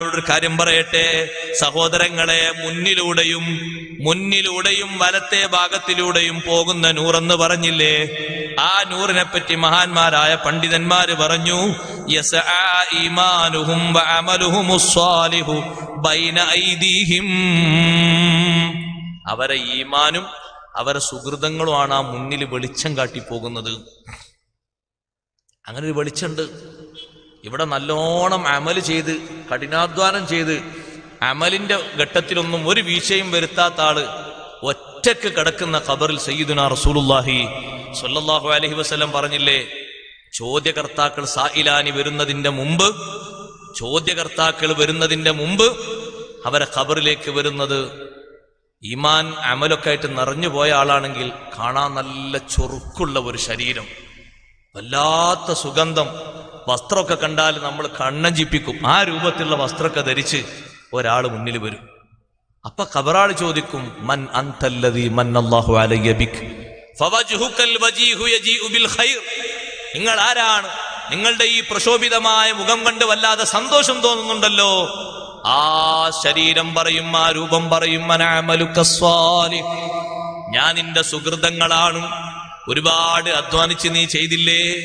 ഒരു കാര്യം പറയട്ടെ? സഹോദരങ്ങളെ മുന്നിലൂടെയും മുന്നിലൂടെയും വലത്തെ ഭാഗത്തിലൂടെയും പോകുന്ന നൂറെന്ന് പറഞ്ഞില്ലേ? ആ നൂറിനെ പറ്റി മഹാന്മാരായ പണ്ഡിതന്മാര് പറഞ്ഞു അവരെ ഈമാനും അവരെ സുഹൃതങ്ങളുമാണ് ആ മുന്നിൽ വെളിച്ചം കാട്ടി പോകുന്നത് അങ്ങനെ ഒരു വെളിച്ചമുണ്ട്. ഇവിടെ നല്ലോണം അമൽ ചെയ്ത് കഠിനാധ്വാനം ചെയ്ത് അമലിന്റെ ഘട്ടത്തിലൊന്നും ഒരു വീഴ്ചയും വരുത്താത്ത ആൾ ഒറ്റയ്ക്ക് കിടക്കുന്ന ഖബറിൽ സയ്യിദുന റസൂലുല്ലാഹി സ്വല്ലല്ലാഹു അലൈഹി വസല്ലം പറഞ്ഞില്ലേ ചോദ്യകർത്താക്കൾ സായിലാനി വരുന്നതിന്റെ മുമ്പ് ചോദ്യകർത്താക്കൾ വരുന്നതിന്റെ മുമ്പ് അവരെ ഖബറിലേക്ക് വരുന്നത് ഈമാൻ അമലൊക്കെ ആയിട്ട് നിറഞ്ഞു പോയ ആളാണെങ്കിൽ കാണാൻ നല്ല ചൊറുക്കുള്ള ഒരു ശരീരം. വല്ലാത്ത സുഗന്ധം. വസ്ത്രമൊക്കെ കണ്ടാൽ നമ്മൾ കണ്ണം ജിപ്പിക്കും ആ രൂപത്തിലുള്ള വസ്ത്രമൊക്കെ ധരിച്ച് ഒരാൾ മുന്നിൽ വരും. അപ്പൊ കബറാൾ ചോദിക്കും മൻ മൻ നിങ്ങൾ ആരാണ്? നിങ്ങളുടെ ഈ പ്രശോഭിതമായ മുഖം കണ്ട് വല്ലാതെ സന്തോഷം തോന്നുന്നുണ്ടല്ലോ. ആ ശരീരം പറയും ആ രൂപം പറയും ഞാൻ നിന്റെ സുഹൃതങ്ങളാണ്. ഒരുപാട് അധ്വാനിച്ച് നീ ചെയ്തില്ലേ?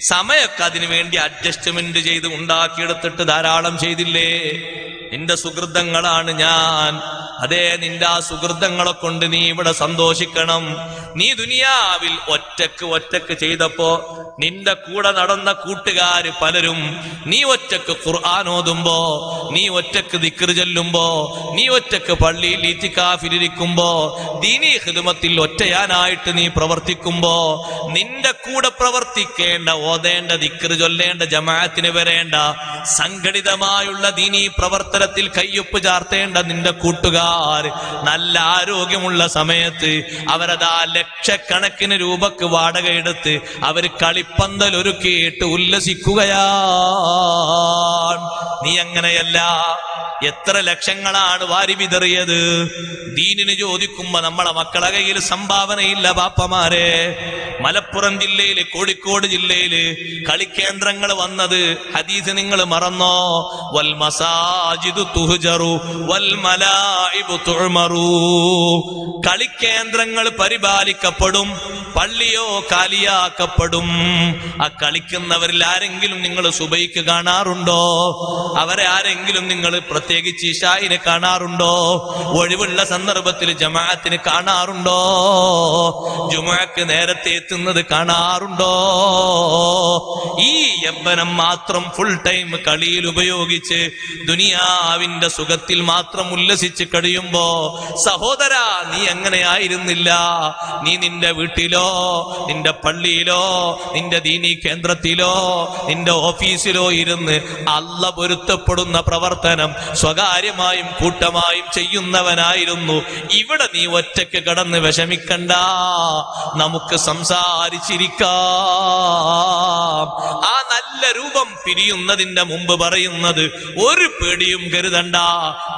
സമയൊക്കെ അതിനു വേണ്ടി അഡ്ജസ്റ്റ്മെന്റ് ചെയ്ത് ഉണ്ടാക്കിയെടുത്തിട്ട് ധാരാളം ചെയ്തില്ലേ? നിന്റെ സുഹൃതങ്ങളാണ് ഞാൻ. അതെ നിന്റെ ആ സുഹൃതങ്ങളെ കൊണ്ട് നീ ഇവിടെ സന്തോഷിക്കണം. നീ ദുനിയാവിൽ ഒറ്റയ്ക്ക് ഒറ്റയ്ക്ക് ചെയ്തപ്പോ നിന്റെ കൂടെ നടന്ന കൂട്ടുകാര് പലരും നീ ഒറ്റയ്ക്ക് ഖുർആൻ ഓതുമ്പോ നീ ഒറ്റയ്ക്ക് ദിക്ർ ചെല്ലുമ്പോ നീ ഒറ്റയ്ക്ക് പള്ളിയിൽ ഈറ്റിക്കാഫിലിരിക്കുമ്പോ ദീനീ ഹിതുമത്തിൽ ഒറ്റയാനായിട്ട് നീ പ്രവർത്തിക്കുമ്പോ നിന്റെ കൂടെ പ്രവർത്തിക്കേണ്ട ഓതേണ്ട ദിക്ർ ചൊല്ലേണ്ട ജമാഅത്തിന് വരേണ്ട സംഘടിതമായുള്ള ദീനീ പ്രവർത്തനത്തിൽ കയ്യൊപ്പ് ചാർത്തേണ്ട നിന്റെ കൂട്ടുകാർ നല്ല ആരോഗ്യമുള്ള സമയത്ത് അവരതാ ലക്ഷക്കണക്കിന് രൂപക്ക് വാടക എടുത്ത് അവർ കളിപ്പന്തൽ ഒരുക്കിയിട്ട് ഉല്ലസിക്കുകയാണ്. നീ അങ്ങനെയല്ല. എത്ര ലക്ഷങ്ങളാണ് വാരി വിതറിയത്. ദീനിന് ചോദിക്കുമ്പോ നമ്മളെ മക്കളെ കയ്യിൽ സംഭാവനയില്ല ബാപ്പമാരെ. മലപ്പുറം ജില്ലയിൽ കോഴിക്കോട് ജില്ലയിൽ കളിക്കേന്ദ്രങ്ങൾ വന്നത് ഹദീസ് നിങ്ങൾ മറന്നോ? വൽ മസാജിദു തുഹജറു വൽ മലായിബു തുഅ്മറു കളിക്കേന്ദ്രങ്ങൾ പരിപാലിക്കപ്പെടും പള്ളിയോ കാലിയാക്കപ്പെടും. ആ കളിക്കുന്നവരിൽ ആരെങ്കിലും നിങ്ങൾ സുബൈക്ക് കാണാറുണ്ടോ? അവരെ ആരെങ്കിലും നിങ്ങൾ പ്രത്യേകിച്ച് ഇഷായിനെ കാണാറുണ്ടോ? ഒഴിവുള്ള സന്ദർഭത്തിൽ ജമാഅത്തിന് കാണാറുണ്ടോ? ജുമാക്ക് നേരത്തെ എത്തുന്നത് കാണാറുണ്ടോ? ഈ യവനം മാത്രം ഫുൾ ടൈം കളിയിൽ ഉപയോഗിച്ച് ദുനിയാവിന്റെ സുഖത്തിൽ മാത്രം ഉല്ലസിച്ച് കഴിയുമ്പോ സഹോദര നീ എങ്ങനെയായിരുന്നില്ല? നീ നിന്റെ വീട്ടിലോ നിന്റെ പള്ളിയിലോ നിന്റെ ദീനി കേന്ദ്രത്തിലോ നിന്റെ ഓഫീസിലോ ഇരുന്ന് അല്ല പൊരുത്തപ്പെടുന്ന പ്രവർത്തനം സ്വകാര്യമായും കൂട്ടമായും ചെയ്യുന്നവനായിരുന്നു. ഇവിടെ നീ ഒറ്റയ്ക്ക് കടന്ന് വിഷമിക്കണ്ട. നമുക്ക് സംസാരിച്ചിരിക്കാം ആ നല്ല രൂപം പിരിയുന്നതിന്റെ മുമ്പ് പറയുന്നത് ഒരു പേടിയും കരുതണ്ട.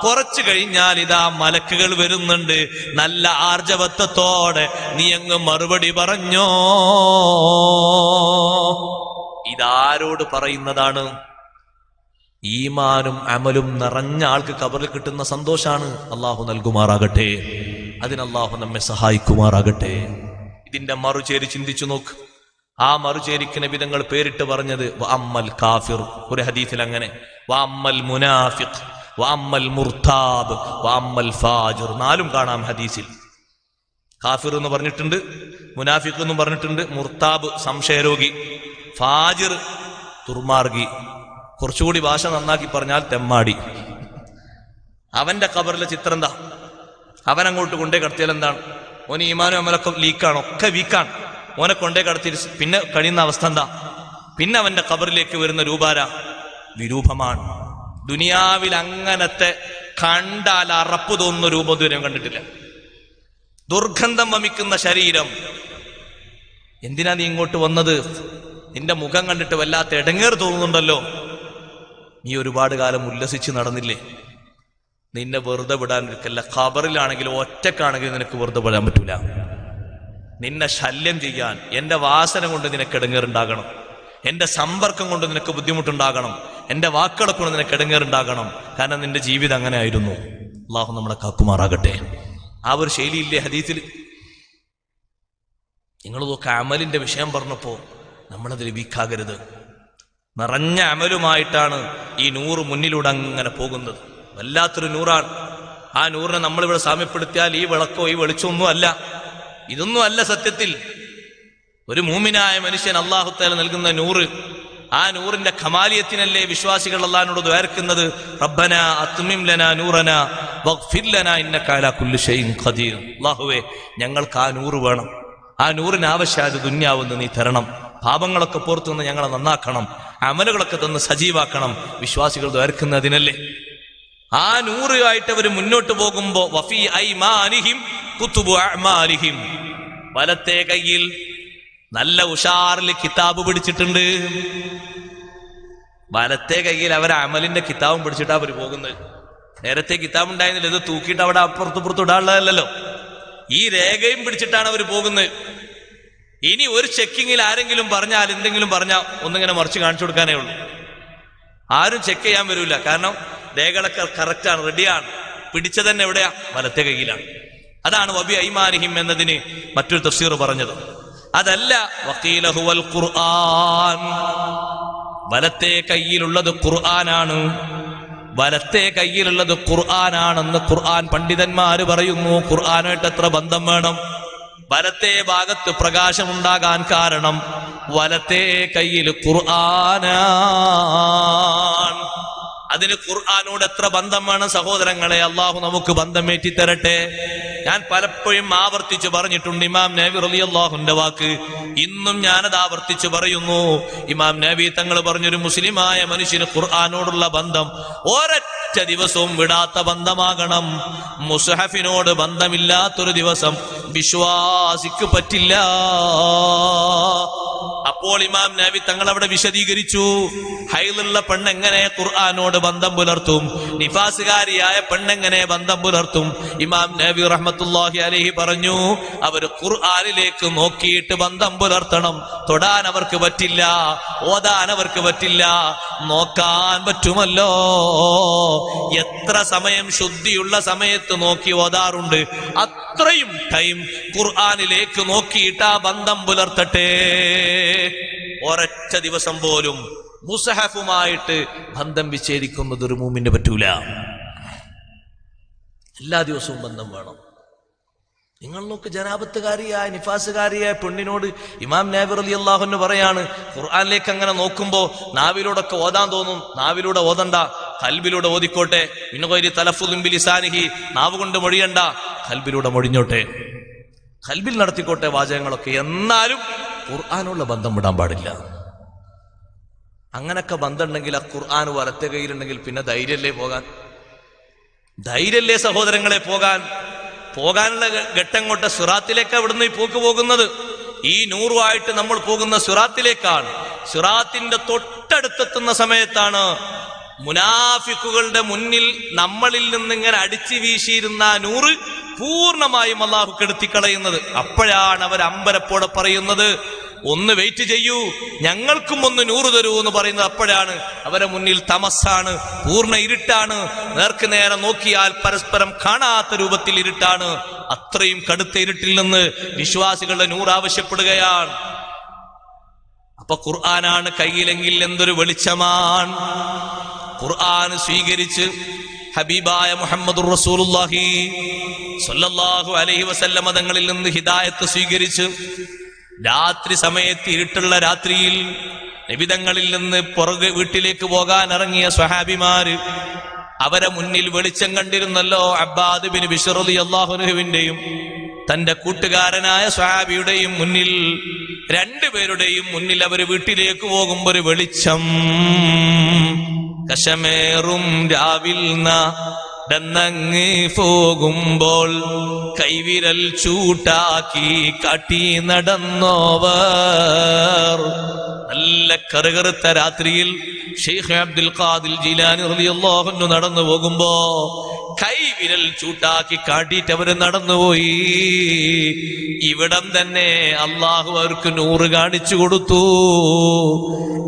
കുറച്ചു കഴിഞ്ഞാൽ ഇതാ മലക്കുകൾ വരുന്നുണ്ട്. നല്ല ആർജവത്വത്തോടെ നീ അങ്ങ് മറുപടി പറഞ്ഞോ? ഇതാരോട് പറയുന്നതാണ്? ഈമാനും അമലും നിറഞ്ഞ ആൾക്ക് കബറിൽ കിട്ടുന്ന സന്തോഷാണ്. അള്ളാഹു നൽകുമാറാകട്ടെ. അതിന് അള്ളാഹു നമ്മെ സഹായിക്കുമാറാകട്ടെ. ഇതിന്റെ മറുചേരി ചിന്തിച്ചു നോക്ക്. ആ മറുചേരിക്ക് നബിതങ്ങൾ പേരിട്ട് പറഞ്ഞത് അമ്മൽ കാഫിർ. ഒരു ഹദീസിൽ അങ്ങനെ വമ്മൽ മുനാഫിഖ്. വാമ്മൽ മുർതാബ് വാമ്മൽ ഫാജിർ. നാലും കാണാം ഹദീസിൽ. കാഫിർ എന്ന് പറഞ്ഞിട്ടുണ്ട് മുനാഫിഖ് എന്ന് പറഞ്ഞിട്ടുണ്ട് മുർതാബ് സംശയരോഗി ഫാജിർ ദുർമാർഗി കുറച്ചുകൂടി ഭാഷ നന്നാക്കി പറഞ്ഞാൽ തെമ്മാടി. അവന്റെ കബറിലെ ചിത്രം എന്താ? അവനങ്ങോട്ട് കൊണ്ടേ കടത്തിയാൽ എന്താണ്? ഓന് ഈമാനും അമലൊക്കെ ലീക്കാണ് ഒക്കെ വീക്കാണ് ഓനെ കൊണ്ടേ കടത്തി പിന്നെ കഴിയുന്ന അവസ്ഥ എന്താ? പിന്നെ അവന്റെ കബറിലേക്ക് വരുന്ന രൂപാര വിരൂപമാണ്. ദുനിയാവിൽ അങ്ങനത്തെ കണ്ടാൽ അറപ്പ് തോന്നുന്ന രൂപം ദൂരം കണ്ടിട്ടില്ല. ദുർഗന്ധം വമിക്കുന്ന ശരീരം. എന്തിനാ നീ ഇങ്ങോട്ട് വന്നത്? നിന്റെ മുഖം കണ്ടിട്ട് വല്ലാത്ത ഇടങ്ങേർ തോന്നുന്നുണ്ടല്ലോ. നീ ഒരുപാട് കാലം ഉല്ലസിച്ച് നടന്നില്ലേ? നിന്നെ വെറുതെ വിടാൻ നിൽക്കല്ല ഖബറിലാണെങ്കിലും ഒറ്റക്കാണെങ്കിലും നിനക്ക് വെറുതെ വിടാൻ പറ്റൂല. നിന്നെ ശല്യം ചെയ്യാൻ എന്റെ വാസന കൊണ്ട് നിനക്ക് ഇടങ്ങേറുണ്ടാകണം. എന്റെ സമ്പർക്കം കൊണ്ട് നിനക്ക് ബുദ്ധിമുട്ടുണ്ടാകണം. എന്റെ വാക്കുകളെ കൊണ്ട് നിനക്ക് ഇടങ്ങേറുണ്ടാകണം. കാരണം നിന്റെ ജീവിതം അങ്ങനെ ആയിരുന്നു അള്ളാഹു നമ്മളെ കാക്കുമാറാകട്ടെ. ആ ഒരു ശൈലിയില്ലേ ഹദീസിൽ? നിങ്ങൾ നോക്കുക അമലിന്റെ വിഷയം പറഞ്ഞപ്പോൾ നമ്മളത് ലഭിക്കാകരുത്. നിറഞ്ഞ അമലുമായിട്ടാണ് ഈ നൂറ് മുന്നിലൂടെ അങ്ങനെ പോകുന്നത്. വല്ലാത്തൊരു നൂറാണ്. ആ നൂറിനെ നമ്മളിവിടെ സാമ്യപ്പെടുത്തിയാൽ ഈ വിളക്കോ ഈ വെളിച്ചമൊന്നും അല്ല ഇതൊന്നും അല്ല സത്യത്തിൽ. ഒരു മൂമിനായ മനുഷ്യൻ അള്ളാഹുത്തേല നൽകുന്ന നൂറ് ആ നൂറിന്റെ ഖമാലിയത്തിനല്ലേ വിശ്വാസികൾ അള്ളഹാനോട് ദ്വാരക്കുന്നത്? റബ്ബന അത്മിം ലന നൂറന വഗ്ഫിർ ലന ഇന്നക അലാ ഷൈഇൻ ഖദീർ. അല്ലാഹുവേ ഞങ്ങൾക്ക് ആ നൂറ് വേണം. ആ നൂറിന് ആവശ്യമായത് നീ തരണം. പാപങ്ങളൊക്കെ പുറത്തു നിന്ന് ഞങ്ങളെ നന്നാക്കണം. അമലുകളൊക്കെ തന്ന് സജീവാക്കണം. വിശ്വാസികൾ ദ്വാരക്കുന്നതിനല്ലേ? ആ നൂറുമായിട്ട് അവർ മുന്നോട്ട് പോകുമ്പോ വഫി ഐമാനിഹിം കുത്തുബു അഅ്മാലിഹിം. വലത്തെ കയ്യിൽ നല്ല ഉഷാറിൽ കിതാബ് പിടിച്ചിട്ടുണ്ട്. വലത്തെ കയ്യിൽ അവർ അമലിന്റെ കിതാബും പിടിച്ചിട്ടാ അവർ പോകുന്നത്. നേരത്തെ കിതാബ് ഉണ്ടായിരുന്നില്ല ഇത് തൂക്കിയിട്ട് അവിടെ അപ്പുറത്ത് പുറത്ത് ഇടാനുള്ളതല്ലോ ഈ രേഖയും പിടിച്ചിട്ടാണ് അവർ പോകുന്നത്. ഇനി ഒരു ചെക്കിങ്ങിൽ ആരെങ്കിലും പറഞ്ഞാൽ എന്തെങ്കിലും പറഞ്ഞാൽ ഒന്നിങ്ങനെ മറിച്ച് കാണിച്ചു കൊടുക്കാനേ ഉള്ളൂ. ആരും ചെക്ക് ചെയ്യാൻ വരില്ല കാരണം രേഖകളൊക്കെ കറക്റ്റാണ് റെഡിയാണ്. പിടിച്ചത് തന്നെ എവിടെയാ? വലത്തെ കയ്യിലാണ് അതാണ് വബി ഐമാനിഹിം എന്നതിന് മറ്റൊരു തഫ്സീർ പറഞ്ഞത്. അതല്ല വക്കീലഹുവൽ ഖുർആൻ. വലത്തെ കയ്യിലുള്ളത് ഖുർആനാണ്. വലത്തെ കയ്യിലുള്ളത് ഖുർആനാണെന്ന് ഖുർആൻ പണ്ഡിതന്മാർ പറയുന്നു. ഖുർആനായിട്ട് എത്ര ബന്ധം വേണം? വലത്തെ ഭാഗത്ത് പ്രകാശമുണ്ടാകാൻ കാരണം വലത്തെ കയ്യിൽ ഖുർആനാൻ അതിന് ഖുർആാനോട് എത്ര ബന്ധം വേണം സഹോദരങ്ങളെ? അള്ളാഹു നമുക്ക് ബന്ധമേറ്റി തരട്ടെ ഞാൻ പലപ്പോഴും ആവർത്തിച്ചു പറഞ്ഞിട്ടുണ്ട് ഇമാം നബി റലി അള്ളാഹുന്റെ വാക്ക്. ഇന്നും ഞാനത് ആവർത്തിച്ചു പറയുന്നു. ഇമാം നബി തങ്ങൾ പറഞ്ഞൊരു മുസ്ലിമായ മനുഷ്യന് ഖുർആാനോടുള്ള ബന്ധം ഒരൊറ്റ ദിവസവും വിടാത്ത ബന്ധമാകണം. മുസഹഫിനോട് ബന്ധമില്ലാത്തൊരു ദിവസം വിശ്വാസിക്ക് പറ്റില്ല. അപ്പോൾ ഇമാം നബി തങ്ങൾ അവിടെ വിശദീകരിച്ചു ഹൈലുള്ള പെണ്ണെങ്ങനെ ഖുർആാനോട് ബന്ധം പുലർത്തും നിഫാസുകാരിയായ പെണ്ണെങ്ങനെ ബന്ധം പുലർത്തും. ഇമാം നബി റഹ്മത്തുല്ലാഹി അലഹി പറഞ്ഞു അവർ ഖുർആാനിലേക്ക് നോക്കിയിട്ട് ബന്ധം പുലർത്തണം. തൊടാൻ അവർക്ക് പറ്റില്ല ഓതാൻ അവർക്ക് പറ്റില്ല നോക്കാൻ പറ്റുമല്ലോ. എത്ര സമയം ശുദ്ധിയുള്ള സമയത്ത് നോക്കി ഓതാറുണ്ട് അത്രയും ടൈം ഖുർആാനിലേക്ക് നോക്കിയിട്ട് ആ ബന്ധം പുലർത്തട്ടെ. ഒരൊറ്റ ദിവസം പോലും മുസഹഫുമായിട്ട് ബന്ധം വിച്ഛേദിക്കുന്നത് ഒരു മൂമിന് പറ്റൂല. എല്ലാ ദിവസവും ബന്ധം വേണം. നിങ്ങൾ നോക്ക് ജനാപത്തുകാരിയായ നിഫാസുകാരിയായ പെണ്ണിനോട് ഇമാം നാബിർ അലി അള്ളാഹുന്ന് പറയാണ് ഖുർആാനിലേക്ക് അങ്ങനെ നോക്കുമ്പോൾ നാവിലൂടെ ഓതാൻ തോന്നും നാവിലൂടെ ഓതണ്ട കൽബിലൂടെ ഓതിക്കോട്ടെ വിനുകൈരി തലഫുലിസാനിഹി നാവ് കൊണ്ട് മൊഴിയണ്ട കൽബിലൂടെ മൊഴിഞ്ഞോട്ടെ. കൽബിൽ നടത്തിക്കോട്ടെ വാചകങ്ങളൊക്കെ. എന്നാലും ഖുർആാനുള്ള ബന്ധം വിടാൻ പാടില്ല. അങ്ങനൊക്കെ ബന്ധമുണ്ടെങ്കിൽ ആ ഖുർആൻ വലത്തെ കയ്യിലുണ്ടെങ്കിൽ പിന്നെ ധൈര്യല്ലേ പോകാൻ? ധൈര്യല്ലേ സഹോദരങ്ങളെ പോകാൻ? പോകാനുള്ള ഘട്ടം കൊണ്ട് സുറാത്തിലേക്ക് അവിടുന്ന് ഈ പോക്ക് പോകുന്നത്. ഈ നൂറുമായിട്ട് നമ്മൾ പോകുന്ന സുറാത്തിലേക്കാണ്. സുറാത്തിന്റെ തൊട്ടടുത്തെത്തുന്ന സമയത്താണ് മുനാഫിക്കുകളുടെ മുന്നിൽ നമ്മളിൽ നിന്ന് ഇങ്ങനെ അടിച്ചു വീശിയിരുന്ന നൂറ് പൂർണമായും അള്ളാഹു കെടുത്തിക്കളയുന്നത് അപ്പോഴാണ് അവർ അമ്പരപ്പോടെ പറയുന്നത് ഒന്ന് വെയിറ്റ് ചെയ്യൂ ഞങ്ങൾക്കും ഒന്ന് നൂറ് തരൂ എന്ന് പറയുന്നത് അപ്പോഴാണ് അവരെ മുന്നിൽ തമസാണ് പൂർണ ഇരുട്ടാണ്. നേർക്ക് നേരെ നോക്കിയാൽ പരസ്പരം കാണാത്ത രൂപത്തിൽ ഇരുട്ടാണ്. അത്രയും കടുത്ത ഇരുട്ടിൽ നിന്ന് വിശ്വാസികളുടെ നൂറ് ആവശ്യപ്പെടുകയാണ്. അപ്പൊ ഖുർആനാണ് കയ്യിലെങ്കിൽ എന്തൊരു വെളിച്ചമാണ്? ഖുർആൻ സ്വീകരിച്ച് ഹബീബായ മുഹമ്മദ് റസൂലുള്ളാഹി സ്വല്ലല്ലാഹു അലൈഹി വസല്ലമ തങ്ങളിൽ നിന്ന് ഹിദായത്ത് സ്വീകരിച്ച് രാത്രി സമയത്ത് ഇരുട്ടുള്ള രാത്രിയിൽ നിബിതങ്ങളിൽ നിന്ന് പുറകെ വീട്ടിലേക്ക് പോകാൻ ഇറങ്ങിയ സ്വഹാബിമാര് അവരെ മുന്നിൽ വെളിച്ചം കണ്ടിരുന്നല്ലോ അബ്ബാദ് ബിൻ ബിഷറുദി അള്ളാഹുനുഹുവിന്റെയും തന്റെ കൂട്ടുകാരനായ സ്വഹാബിയുടെയും മുന്നിൽ രണ്ടുപേരുടെയും മുന്നിൽ അവർ വീട്ടിലേക്ക് പോകുമ്പോ ഒരു വെളിച്ചം. കശമേറും രാവിൽ പോകുമ്പോൾ കൈവിരൽ ചൂട്ടാക്കി കാട്ടി നടന്നോവർ. നല്ല കറുകറുത്ത രാത്രിയിൽ ഷെയ്ഖ് അബ്ദുൽ ഖാദിൽ ജിലാനി റളിയല്ലാഹു അൻഹു നടന്നു പോകുമ്പോ കൈവിരൽ ചൂട്ടാക്കി കാട്ടിയിട്ട് അവർ നടന്നുപോയി. ഇവിടം തന്നെ അള്ളാഹു അവർക്ക് നൂറ് കാണിച്ചു കൊടുത്തു.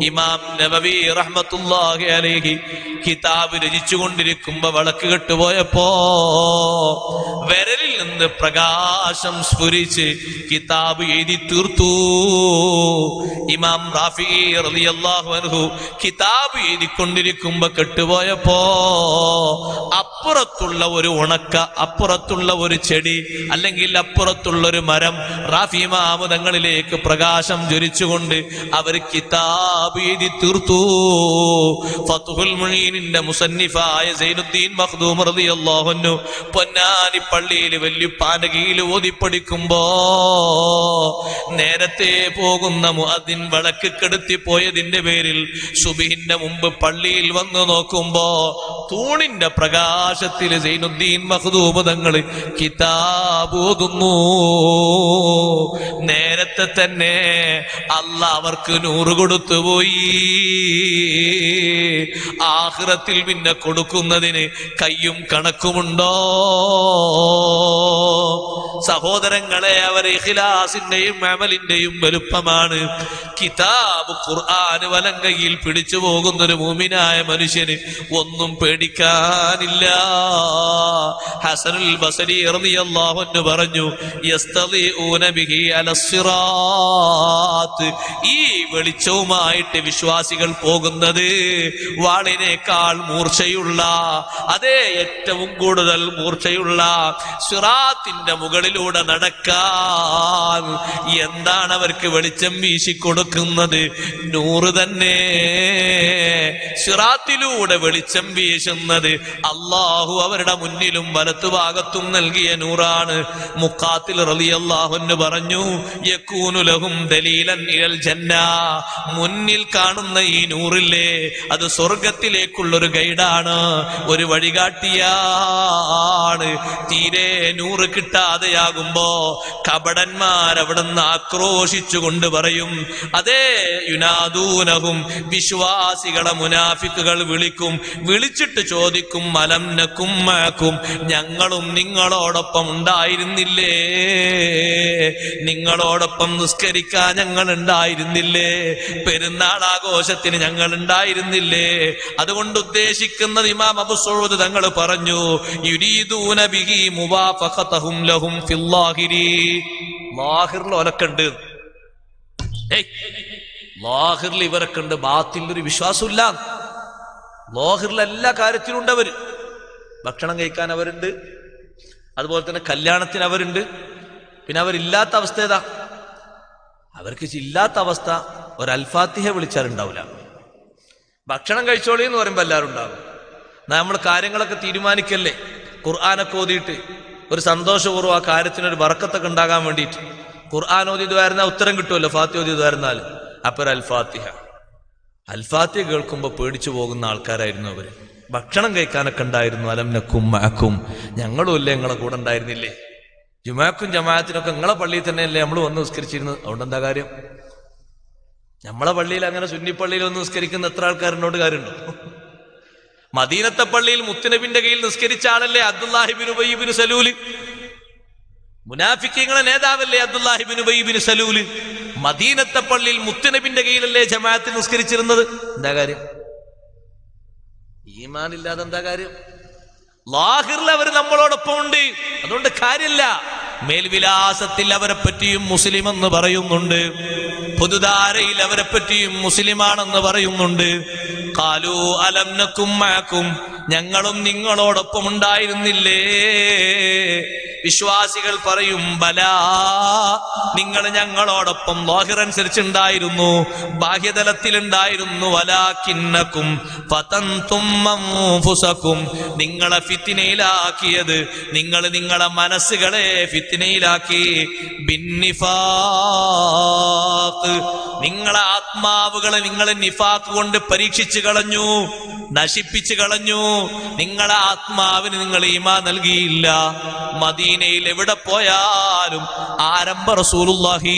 ഇമാം നബവി റഹ്മത്തുല്ലാഹി അലൈഹി കിതാബ് രചിച്ചുകൊണ്ടിരിക്കുമ്പോ വിളക്ക് കെട്ടുപോയപ്പോ വിരലിൽ നിന്ന് പ്രകാശം സ്ഫുരിച്ച് കിതാബ് എഴുതി തീർത്തു. ഇമാം റാഫി റളിയല്ലാഹു അൻഹു കിതാബ് എഴുതിക്കൊണ്ടിരിക്കുമ്പോ കെട്ടുപോയപ്പോ അപ്പുറത്തുള്ള ഒരു ഉണക്ക അപ്പുറത്തുള്ള ഒരു ചെടി അല്ലെങ്കിൽ അപ്പുറത്തുള്ള ഒരു മരം റാഫിമ ആമുദങ്ങളിലേക്ക് പ്രകാശം ജ്വലിച്ചുകൊണ്ട് അവർ കിതാബ് തീർത്തു. ഫത്തുഹുൽ മുഴീനിന്റെ മുസന്നിഫായ സൈനുദ്ദീൻ മഖ്ദൂം റളിയല്ലാഹു പൊന്നാനി പള്ളിയിൽ വലിയ പാനകയിൽ ഓതിപ്പടിക്കുമ്പോ നേരത്തെ പോകുന്ന മുഅദ്ദിൻ വിളക്ക് കെടുത്തി പോയതിന്റെ പേരിൽ സുബിഹിന്റെ മുമ്പ് പള്ളിയിൽ വന്നു നോക്കുമ്പോ തൂണിന്റെ പ്രകാശത്തിൽ സൈനുദ്ദീൻ മഖ്ദൂം തങ്ങൾ കിതാബ് ഓതുന്നു. നേരത്തെ തന്നെ അല്ല അവർക്ക് നൂറ് കൊടുത്തു പോയി. ആഹ്റത്തിൽ പിന്നെ കൊടുക്കുന്നതിന് കയ്യും കണക്കുമുണ്ടോ? സഹോദരങ്ങളെ അവർ ഇഖ്ലാസിന്റെയും അമലിന്റെയും വലുപ്പമാണ്. കിതാബ് ഖുർആൻ കയ്യിൽ പിടിച്ചു പോകുന്നൊരു മൂമിനായ മനുഷ്യന് ഒന്നും പേടിക്കാനില്ല. ഹസനുൽ ബസരി റളിയല്ലാഹു പറഞ്ഞു യസ്തളിഊന ബിഹി അലസ്സിറാത്ത് ഈ വെളിച്ചവുമായിട്ട് വിശ്വാസികൾ പോകുന്നത് വാളിനേക്കാൾ മൂർച്ചയുള്ള അതേ ഏറ്റവും കൂടുതൽ മൂർച്ചയുള്ള സിറാത്തിന്റെ മുകളിലൂടെ നടക്കാൻ എന്താണ് അവർക്ക് വെളിച്ചം വീശി കൊടുക്കുന്നത് നൂറ് തന്നെ. സിറാത്തിലൂടെ വെളിച്ചം വീശുന്നത് അള്ളാഹു അവരുടെ മുന്നിലും വലത്തുഭാഗത്തും നൽകിയ നൂറാണ്. മുക്കാത്തിൽ റലിയല്ലാഹുന്ന് പറഞ്ഞു യക്കൂനുലഹും ദലീലൻ നിഴൽ ജന്ന. മുന്നിൽ കാണുന്ന ഈ നൂറില്ലേ അത് സ്വർഗത്തിലേക്കുള്ളൊരു ഗൈഡാണ്. ഒരു വഴികാട്ടിയാണ്. തീരെ നൂറ് കിട്ടാതെയാകുമ്പോ കപടന്മാർ അവിടെ നിന്ന് ആക്രോശിച്ചു കൊണ്ട് പറയും അതേ യുനാദൂനഹും വിശ്വാസികളെ മുനാഫിക്കുകൾ വിളിക്കും വിളിച്ചിട്ട് ചോദിക്കും മലം നക്കും മാക്കും ഞങ്ങളും നിങ്ങളോടൊപ്പം ഉണ്ടായിരുന്നില്ലേ? നിങ്ങളോടൊപ്പം നിസ്കരിക്കാൻ ഞങ്ങൾ ഉണ്ടായിരുന്നില്ലേ? പെരുന്നാൾ ആഘോഷത്തിന് ഞങ്ങൾ ഉണ്ടായിരുന്നില്ലേ? അതുകൊണ്ട് ഉദ്ദേശിക്കുന്നത് ഇമാം അബുസൂദ് തങ്ങൾ പറഞ്ഞു യുരീദൂന മുവാഫഖതഹും ലഹും ഫില്ലാഹിരി. ഇവരൊക്കെ ഉണ്ട്. ബാത്തിൽ ഒരു വിശ്വാസമില്ല. ലോഹിറിൽ എല്ലാ കാര്യത്തിലും ഉണ്ട് അവർ. ഭക്ഷണം കഴിക്കാൻ അവരുണ്ട്. അതുപോലെ തന്നെ കല്യാണത്തിന് അവരുണ്ട്. പിന്നെ അവരില്ലാത്ത അവസ്ഥ ഏതാ? അവർക്ക് ഇല്ലാത്ത അവസ്ഥ. ഒരൽഫാത്തിഹ വിളിച്ചാൽ ഉണ്ടാവില്ല ഭക്ഷണം കഴിച്ചോളി എന്ന് പറയുമ്പോൾ എല്ലാവരും ഉണ്ടാകും നമ്മൾ കാര്യങ്ങളൊക്കെ തീരുമാനിക്കല്ലേ? ഖുർആാനൊക്കെ ഓതിയിട്ട് ഒരു സന്തോഷപൂർവം ആ കാര്യത്തിനൊരു വറക്കത്തൊക്കെ ഉണ്ടാകാൻ വേണ്ടിയിട്ട്. ഖുർആൻ ഓതിയത് വരുന്ന ഉത്തരം കിട്ടുമല്ലോ ഫാത്തി ഓതിയത് വരുന്നാൽ അപ്പൊ ഒരു അൽഫാത്തിഹ അൽഫാത്തിഹ കേൾക്കുമ്പോൾ പേടിച്ചു പോകുന്ന ആൾക്കാരായിരുന്നു അവർ. ഭക്ഷണം കഴിക്കാനൊക്കെ ഉണ്ടായിരുന്നു. അലം നക്കും മാക്കും ഞങ്ങളും ഇല്ലേ ഞങ്ങളെ കൂടെ ഉണ്ടായിരുന്നില്ലേ? ജുമാക്കും ജമാഅത്തിനൊക്കെ നിങ്ങളെ പള്ളിയിൽ തന്നെയല്ലേ നമ്മൾ വന്ന് നിസ്കരിച്ചിരുന്നത്? അതുകൊണ്ട് എന്താ കാര്യം? നമ്മളെ പള്ളിയിൽ അങ്ങനെ സുന്നിപ്പള്ളിയിൽ വന്ന് നിസ്കരിക്കുന്ന എത്ര ആൾക്കാരനോട് കാര്യമുണ്ടോ? മദീനത്തെ പള്ളിയിൽ മുത്തുനബിന്റെ കയ്യിൽ നിസ്കരിച്ച ആളല്ലേ അബ്ദുല്ലാഹിബിൻ ഉബൈബിൻ സലൂൽ മുനാഫിക്കിങ്ങളെ നേതാവല്ലേ അബ്ദുല്ലാഹിബിൻ ഉബൈബിൻ സലൂൽ മദീനത്തെ പള്ളിയിൽ മുത്തുനബിന്റെ കയ്യിലല്ലേ ജമാഅത്ത് നിസ്കരിച്ചിരുന്നത്? എന്താ കാര്യം? ഈമാനില്ലാതെ എന്താ കാര്യം? ലാഹിറിൽ അവർ നമ്മളോടൊപ്പം ഉണ്ട് അതുകൊണ്ട് കാര്യമില്ല. മേൽവിലാസത്തിൽ അവരെ പറ്റിയും മുസ്ലിം എന്ന് പറയുന്നുണ്ട്. പൊതുധാരയിൽ അവരെ പറ്റിയും മുസ്ലിമാണെന്ന് പറയുന്നുണ്ട്. കാലു അലംനക്കും മാക്കും ഞങ്ങളും നിങ്ങളോടൊപ്പം ഉണ്ടായിരുന്നില്ലേ? വിശ്വാസികൾ പറയും ബല നിങ്ങൾ ഞങ്ങളോടൊപ്പം ലോഹിറനുസരിച്ചുണ്ടായിരുന്നു ബാഹ്യതലത്തിലുണ്ടായിരുന്നു. വലാക്കിന്നക്കും പതന്തും അൻഫുസക്കും നിങ്ങളെ ഫിത്തിനയിലാക്കിയത് നിങ്ങൾ നിങ്ങളെ മനസ്സുകളെ ഫിത്തിനയിലാക്കി ബിന്നിഫാഖ് നിങ്ങളെ ആത്മാവുകളെ നിങ്ങളെ നിഫാക്ക് കൊണ്ട് പരീക്ഷിച്ചു കളഞ്ഞു നശിപ്പിച്ചു കളഞ്ഞു. നിങ്ങളെ ആത്മാവിന് നിങ്ങൾ ഈമാ നൽകിയില്ല. മദീനയിൽ എവിടെ പോയാലും ആരംഭ റസൂലുല്ലാഹി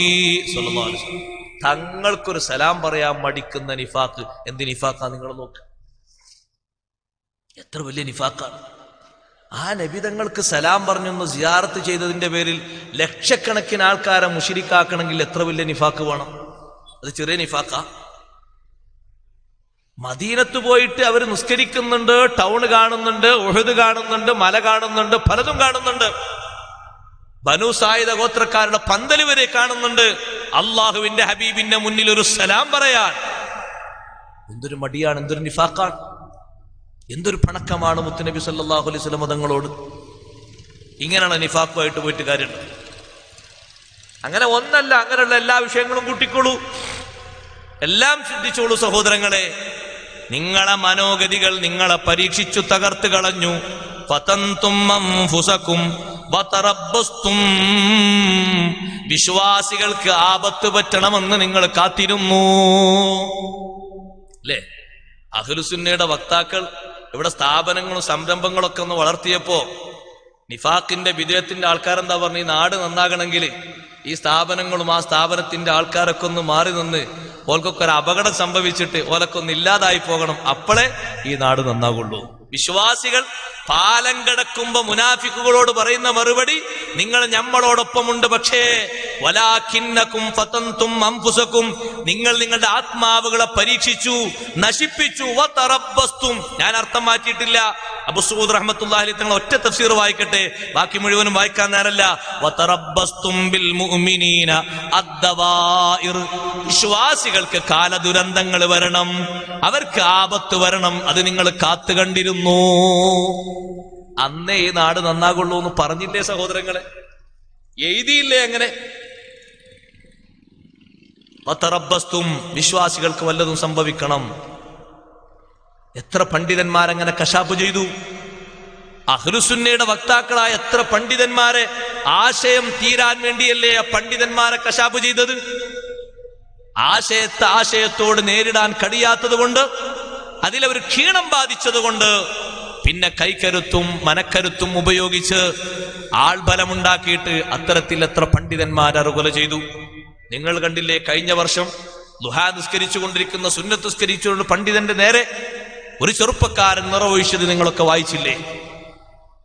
തങ്ങൾക്കൊരു സലാം പറയാൻ മടിക്കുന്ന നിഫാക്ക് എന്ത് നിഫാക്കാ നിങ്ങൾ നോക്ക്. എത്ര വലിയ നിഫാക്കാണ് ആ നബി തങ്ങൾക്ക് സലാം പറഞ്ഞൊന്ന് സിയാറത്ത് ചെയ്തതിന്റെ പേരിൽ ലക്ഷക്കണക്കിന് ആൾക്കാരെ മുഷിരിക്കാക്കണമെങ്കിൽ എത്ര വലിയ നിഫാക്ക് വേണം? അത് ചെറിയ നിഫാക്ക. മദീനത്ത് പോയിട്ട് അവർ നിസ്കരിക്കുന്നുണ്ട് ടൗൺ കാണുന്നുണ്ട് ഒഴുത് കാണുന്നുണ്ട് മല കാണുന്നുണ്ട് പലതും കാണുന്നുണ്ട്. ബനു സായുധ ഗോത്രക്കാരുടെ പന്തൽ വരെ കാണുന്നുണ്ട്. അള്ളാഹുവിന്റെ ഹബീബിന്റെ മുന്നിൽ ഒരു സലാം പറയാൻ. എന്തൊരു മടിയാണ് എന്തൊരു നിഫാക്കാണ്. എന്തൊരു പണക്കമാണ് മുത്തുനബി സല്ലല്ലാഹു അലൈഹി സ്വലം തങ്ങളോട് ഇങ്ങനെയാണ് നിഫാക്കുമായിട്ട് പോയിട്ട് കാര്യമുണ്ട്? അങ്ങനെ ഒന്നല്ല അങ്ങനെയുള്ള എല്ലാ വിഷയങ്ങളും കൂട്ടിക്കോളൂ എല്ലാം ചിന്തിച്ചോളൂ സഹോദരങ്ങളെ. നിങ്ങളെ മനോഗതികൾ നിങ്ങളെ പരീക്ഷിച്ചു തകർത്ത് കളഞ്ഞു. വിശ്വാസികൾക്ക് ആപത്ത് പറ്റണമെന്ന് നിങ്ങൾ കാത്തിരുന്നു. അല്ലേ അഖിലുസുന്നയുടെ വക്താക്കൾ ഇവിടെ സ്ഥാപനങ്ങളും സംരംഭങ്ങളൊക്കെ ഒന്ന് വളർത്തിയപ്പോ നിഫാഖിന്റെ വിജയത്തിന്റെ ആൾക്കാരെന്താ പറഞ്ഞു ഈ നാട് നന്നാകണമെങ്കിൽ ഈ സ്ഥാപനങ്ങളും ആ സ്ഥാപനത്തിന്റെ ആൾക്കാരൊക്കെ ഒന്ന് മാറി നിന്ന് ഓൽക്കൊക്കെ ഒരു അപകടം സംഭവിച്ചിട്ട് ഓലൊക്കെ ഒന്ന് ഇല്ലാതായി പോകണം. അപ്പോഴേ ഈ നാട് നന്നാകുള്ളൂ വിശ്വാസികൾ പാലം കിടക്കുമ്പോ മുനാഫിക്കുകളോട് പറയുന്ന മറുപടി നിങ്ങൾ ഞമ്മളോടൊപ്പമുണ്ട് പക്ഷേ വലാഖിന്നക്കും ഫതന്തും അംഫുസക്കും നിങ്ങൾ നിങ്ങളുടെ ആത്മാവുകളെ പരീക്ഷിച്ചു നശിപ്പിച്ചു വതറബ്ബസ്തും ഞാൻ അർത്ഥം മാറ്റിയിട്ടില്ല. അബുസൂദ് റഹ്മത്തുള്ളാഹി തങ്ങൾ ഒറ്റ തഫ്സീർ വായിക്കട്ടെ. ബാക്കി മുഴുവനും വായിക്കാൻ നേരല്ല വിശ്വാസികൾക്ക് കാലദുരന്തങ്ങൾ വരണം. അവർക്ക് ആപത്ത് വരണം. അത് നിങ്ങൾ കാത്തു കണ്ടിരുന്നു. അന്നേ ഈ നാട് നന്നാകുള്ളൂ എന്ന് പറഞ്ഞില്ലേ സഹോദരങ്ങളെ? എഴുതിയില്ലേ വതറബ്ബസ്തും വിശ്വാസികൾക്ക് വല്ലതും സംഭവിക്കണം. എത്ര പണ്ഡിതന്മാരങ്ങനെ കശാപ്പ് ചെയ്തു? അഹ്ലുസുന്നയുടെ വക്താക്കളായ എത്ര പണ്ഡിതന്മാരെ ആശയം തീരാൻ വേണ്ടിയല്ലേ ആ പണ്ഡിതന്മാരെ കശാപ്പ് ചെയ്തത്? ആശയത്തെ ആശയത്തോട് നേരിടാൻ കഴിയാത്തത് കൊണ്ട് അതിലവർ ക്ഷീണം ബാധിച്ചത് കൊണ്ട് പിന്നെ കൈക്കരുത്തും മനക്കരുത്തും ഉപയോഗിച്ച് ആൾബലമുണ്ടാക്കിയിട്ട് അത്തരത്തിൽ എത്ര പണ്ഡിതന്മാർ അറുകൊല ചെയ്തു? നിങ്ങൾ കണ്ടില്ലേ കഴിഞ്ഞ വർഷം ദുഹാ നിസ്കരിച്ചുകൊണ്ടിരിക്കുന്ന സുന്നത്ത് നിസ്കരിച്ചുകൊണ്ട് പണ്ഡിതന്റെ നേരെ ഒരു ചെറുപ്പക്കാരൻ നിറവൊഴിച്ചത് നിങ്ങളൊക്കെ വായിച്ചില്ലേ?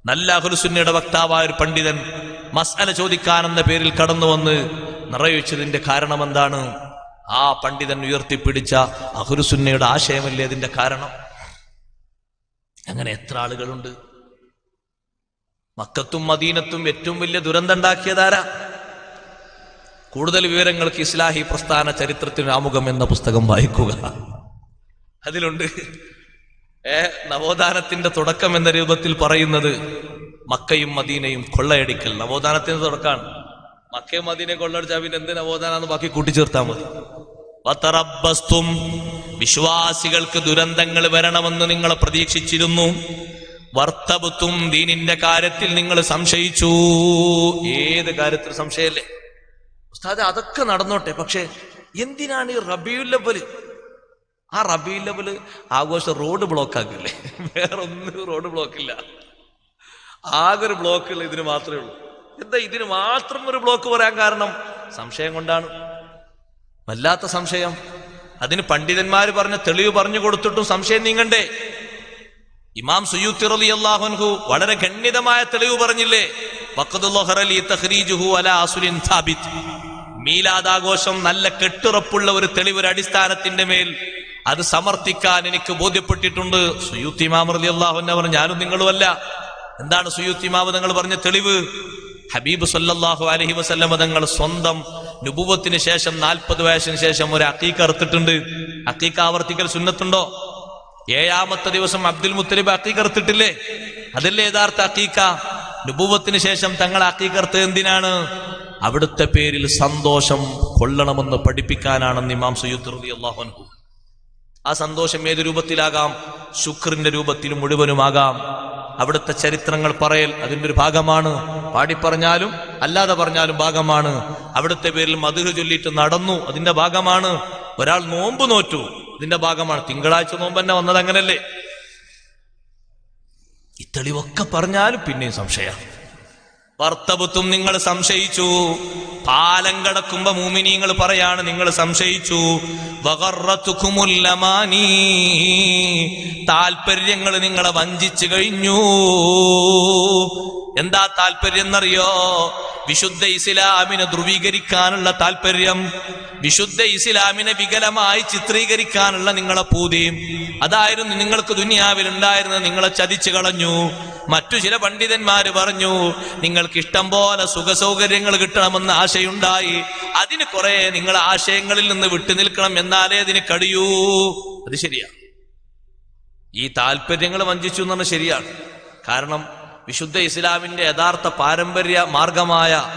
നല്ല അഹുലുസുന്നയുടെ വക്താവായ ഒരു പണ്ഡിതൻ മസ്അല ചോദിക്കാനെന്ന പേരിൽ കടന്നു വന്ന് നിറയൊഴിച്ചതിന്റെ കാരണം എന്താണ് ആ പണ്ഡിതൻ ഉയർത്തിപ്പിടിച്ച അഹുലുസുന്നയുടെ ആശയമല്ലേ അതിന്റെ കാരണം? അങ്ങനെ എത്ര ആളുകളുണ്ട്? മക്കത്തും മദീനത്തും ഏറ്റവും വലിയ ദുരന്തം ഉണ്ടാക്കിയതാരാ? കൂടുതൽ വിവരങ്ങൾക്ക് ഇസ്ലാഹി പ്രസ്ഥാന ചരിത്രത്തിന് ആമുഖം എന്ന പുസ്തകം വായിക്കുക. അതിലുണ്ട്. നവോത്ഥാനത്തിന്റെ തുടക്കം എന്ന രൂപത്തിൽ പറയുന്നത് മക്കയും മദീനയും കൊള്ളയടിക്കൽ. നവോത്ഥാനത്തിന്റെ തുടക്കമാണ് മക്കയും മദീനയും കൊള്ളയടിച്ചാൽ പിന്നെ എന്ത് നവോത്ഥാനാന്ന് ബാക്കി കൂട്ടിച്ചേർത്താൽ മതി. വത്തറബസ്തും വിശ്വാസികൾക്ക് ദുരന്തങ്ങൾ വരണമെന്ന് നിങ്ങൾ പ്രതീക്ഷിച്ചിരുന്നു. വർത്തബുത്തും ദീനിന്റെ കാര്യത്തിൽ നിങ്ങൾ സംശയിച്ചു. ഏത് കാര്യത്തിൽ സംശയമല്ലേ ഉസ്താദ് അതൊക്കെ നടന്നോട്ടെ. പക്ഷെ എന്തിനാണ് ഈ റബിയുൽ ലവൽ ആ റബി ലെവൽ ആഘോഷം റോഡ് ബ്ലോക്ക് ആക്കില്ലേ? വേറെ ഒന്നും റോഡ് ബ്ലോക്ക് ഇല്ല. ആകെ ഒരു ബ്ലോക്കുള്ള ഇതിന് മാത്രമേ ഉള്ളൂ. എന്താ ഇതിന് മാത്രം ഒരു ബ്ലോക്ക് പറയാൻ കാരണം? സംശയം കൊണ്ടാണ്. വല്ലാത്ത സംശയം. അതിന് പണ്ഡിതന്മാർ പറഞ്ഞ തെളിവ് പറഞ്ഞു കൊടുത്തിട്ടും സംശയം നീങ്ങണ്ടേ? ഇമാം സുയൂത്തി റലി അള്ളാഹുൻഹു വളരെ ഗണ്യതമായ തെളിവ് പറഞ്ഞില്ലേ? മീലാദാഘോഷം നല്ല കെട്ടുറപ്പുള്ള ഒരു തെളിവ് ഒരു അടിസ്ഥാനത്തിന്റെ മേൽ അത് സമർത്ഥിക്കാൻ എനിക്ക് ബോധ്യപ്പെട്ടിട്ടുണ്ട്. സുയൂത്തി മാമൃതി അള്ളാഹു അള്ളാഹുന്നെ പറഞ്ഞു ഞാനും നിങ്ങളുമല്ല. എന്താണ് സുയൂത്തി മാവ് നിങ്ങൾ പറഞ്ഞ തെളിവ്? ഹബീബ് സല്ലാഹു അലഹി വസല്ലമ തങ്ങൾ സ്വന്തം നുപൂവത്തിന് ശേഷം നാൽപ്പത് വയസ്സിന് ശേഷം ഒരു അക്കീക്ക അറുത്തിട്ടുണ്ട്. അക്കീക്ക ആവർത്തിക്കൽ സുന്നത്തുണ്ടോ? ഏഴാമത്തെ ദിവസം അബ്ദുൽ മുത്തലിബ് അക്കീകർത്തിട്ടില്ലേ അതല്ലേ യഥാർത്ഥ അക്കീക്ക നുപൂവത്തിന് ശേഷം തങ്ങൾ അക്കീകർത്ത് എന്തിനാണ്? അവിടുത്തെ പേരിൽ സന്തോഷം കൊള്ളണമെന്ന് പഠിപ്പിക്കാനാണെന്ന് ഇമാം സയ്യുദ് അള്ളാഹു അള്ളാഹുൻഹു ആ സന്തോഷം ഏത് രൂപത്തിലാകാം? ശുക്രിന്റെ രൂപത്തിൽ മുഴുവനുമാകാം. അവിടുത്തെ ചരിത്രങ്ങൾ പറയൽ അതിന്റെ ഒരു ഭാഗമാണ്. പാടിപ്പറഞ്ഞാലും അല്ലാതെ പറഞ്ഞാലും ഭാഗമാണ്. അവിടുത്തെ പേരിൽ മധുര ചൊല്ലിയിട്ട് നടന്നു അതിന്റെ ഭാഗമാണ്. ഒരാൾ നോമ്പ് നോറ്റു ഇതിന്റെ ഭാഗമാണ്. തിങ്കളാഴ്ച നോമ്പ് തന്നെ വന്നത് അങ്ങനല്ലേ? ഈ തെളിവൊക്കെ പറഞ്ഞാലും പിന്നെയും സംശയം വർത്തബുത്തും നിങ്ങൾ സംശയിച്ചു. പാലം കടക്കുമ്പോ മൂമിനിങ്ങൾ പറയാണ് നിങ്ങൾ സംശയിച്ചു. വഗറത്തുക്കുമുല്ലമാനീ താല്പര്യങ്ങൾ നിങ്ങളെ വഞ്ചിച്ചു കഴിഞ്ഞു. എന്താ താല്പര്യം എന്നറിയോ വിശുദ്ധ ഇസ്ലാമിനെ ധ്രുവീകരിക്കാനുള്ള താല്പര്യം വിശുദ്ധ ഇസ്ലാമിനെ വികലമായി ചിത്രീകരിക്കാനുള്ള നിങ്ങളെ പൂതിയും അതായിരുന്നു നിങ്ങൾക്ക് ദുനിയാവിൽ ഉണ്ടായിരുന്നത് നിങ്ങളെ ചതിച്ചു കളഞ്ഞു. മറ്റു ചില പണ്ഡിതന്മാര് പറഞ്ഞു നിങ്ങൾക്ക് ഇഷ്ടം പോലെ സുഖസൗകര്യങ്ങൾ കിട്ടണമെന്ന് ആശയുണ്ടായി. അതിന് കുറെ നിങ്ങൾ ആശയങ്ങളിൽ നിന്ന് വിട്ടു നിൽക്കണം എന്നാലേ അതിന് കഴിയൂ. അത് ശരിയാണ് ഈ താല്പര്യങ്ങൾ വഞ്ചിച്ചു എന്ന് പറഞ്ഞാൽ ശരിയാണ്. കാരണം വിശുദ്ധ ഇസ്ലാമിന്റെ യഥാർത്ഥ പാരമ്പര്യ മാർഗമായ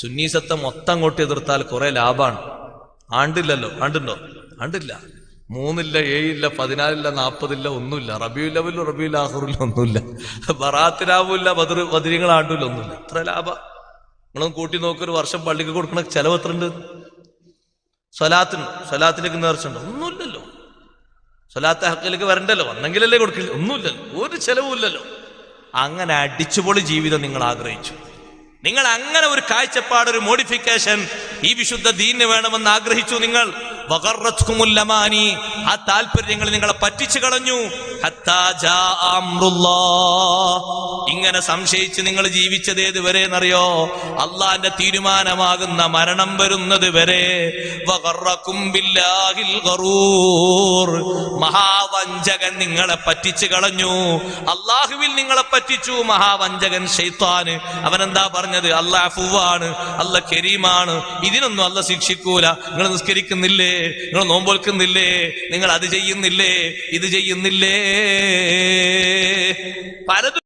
സുന്നീസത്തെ മൊത്തം അങ്ങോട്ട് എതിർത്താൽ കുറെ ലാഭാണ്. ആണ്ടില്ലല്ലോ. ആണ്ടുണ്ടോ? ആണ്ടില്ല. മൂന്നില്ല ഏഴില്ല പതിനാലില്ല നാൽപ്പതില്ല ഒന്നുമില്ല. റബിയു റബിയുല്ല റബിയു ആഹറില്ല ഒന്നുമില്ല. ബറാത്തിലാവില്ല ബദർ ബദരിങ്ങൾ ആണ്ടില്ല ഒന്നുമില്ല. എത്ര ലാഭ. നിങ്ങളൊന്ന് കൂട്ടി നോക്കി ഒരു വർഷം പള്ളിക്ക് കൊടുക്കണ ചെലവ് എത്ര ഉണ്ട് സ്വലാത്തിന്. സ്വലാത്തിലേക്ക് നേർച്ചുണ്ട് ഒന്നുമില്ലല്ലോ. സ്വലാത്ത ഹക്കിലേക്ക് വരണ്ടല്ലോ. വന്നെങ്കിലല്ലേ കൊടുക്കില്ല ഒന്നുമില്ലല്ലോ. ഒരു ചെലവുമില്ലല്ലോ. അങ്ങനെ അടിച്ചുപൊളി ജീവിതം നിങ്ങൾ ആഗ്രഹിച്ചു നിങ്ങൾ അങ്ങനെ ഒരു കാഴ്ചപ്പാട് ഒരു മോഡിഫിക്കേഷൻ ഈ വിശുദ്ധ ദീന് വേണമെന്ന് ആഗ്രഹിച്ചു നിങ്ങൾ ആ താല്പര്യങ്ങൾ നിങ്ങളെ പറ്റിച്ചു കളഞ്ഞു. ഇങ്ങനെ സംശയിച്ച് നിങ്ങൾ ജീവിച്ചത് ഏത് വരെ എന്നറിയോ അള്ളാന്റെ തീരുമാനമാകുന്ന മരണം വരുന്നത് വരെ. മഹാവഞ്ചകൻ നിങ്ങളെ പറ്റിച്ചു കളഞ്ഞു. അള്ളാഹുവിൽ നിങ്ങളെ പറ്റിച്ചു. മഹാവഞ്ചകൻ ഷെയ്ത്താന് അവനെന്താ പറഞ്ഞത്? അഫുവാണ്. അല്ല കരീമാണ്. ഇതിനൊന്നും അല്ല ശിക്ഷിക്കൂല. നിങ്ങൾ നിസ്കരിക്കുന്നില്ലേ? നിങ്ങൾ നോമ്പൊൽക്കുന്നില്ലേ നിങ്ങൾ അത് ചെയ്യുന്നില്ലേ? ഇത് ചെയ്യുന്നില്ലേ? പലതും